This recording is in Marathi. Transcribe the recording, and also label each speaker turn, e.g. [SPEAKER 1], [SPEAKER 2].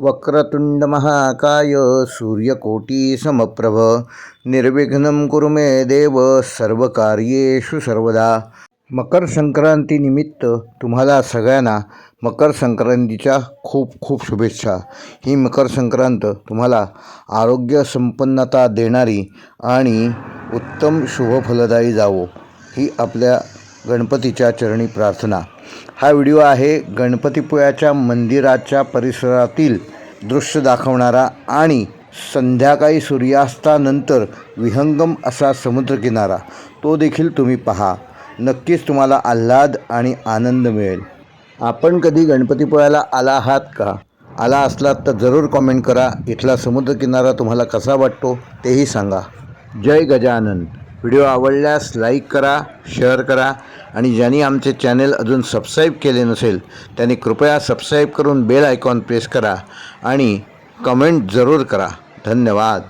[SPEAKER 1] वक्रतुंड महाकाय सूर्यकोटी समप्रभ निर्विघ्नं कुरु मे देव सर्वकार्येषु सर्वदा। मकर संक्रांतीनिमित्त तुम्हाला सगळ्यांना मकर संक्रांतीच्या खूप खूप शुभेच्छा. ही मकर संक्रांत तुम्हाला आरोग्य संपन्नता देणारी आणि उत्तम शुभफलदायी जावो. ही आपल्या गणपतीच्या चरणी प्रार्थना. हा व्हिडिओ आहे गणपतीपुळ्याच्या मंदिराच्या परिसरातील दृश्य दाखवणारा आणि संध्याकाळी सूर्यास्तानंतर विहंगम असा समुद्रकिनारा. तो देखील तुम्ही पहा. नक्कीच तुम्हाला आल्हाद आणि आनंद मिळेल. आपण कधी गणपतीपुळ्याला आला आहात का? आला असलात तर जरूर कॉमेंट करा. इथला समुद्रकिनारा तुम्हाला कसा वाटतो तेही सांगा. जय गजानन. व्हिडिओ आवडल्यास लाईक करा शेअर करा आणि ज्यांनी आमचे चॅनेल अजून सबस्क्राईब केले नसेल त्यांनी कृपया सबस्क्राईब करून बेल आयकॉन प्रेस करा आणि कमेंट जरूर करा. धन्यवाद.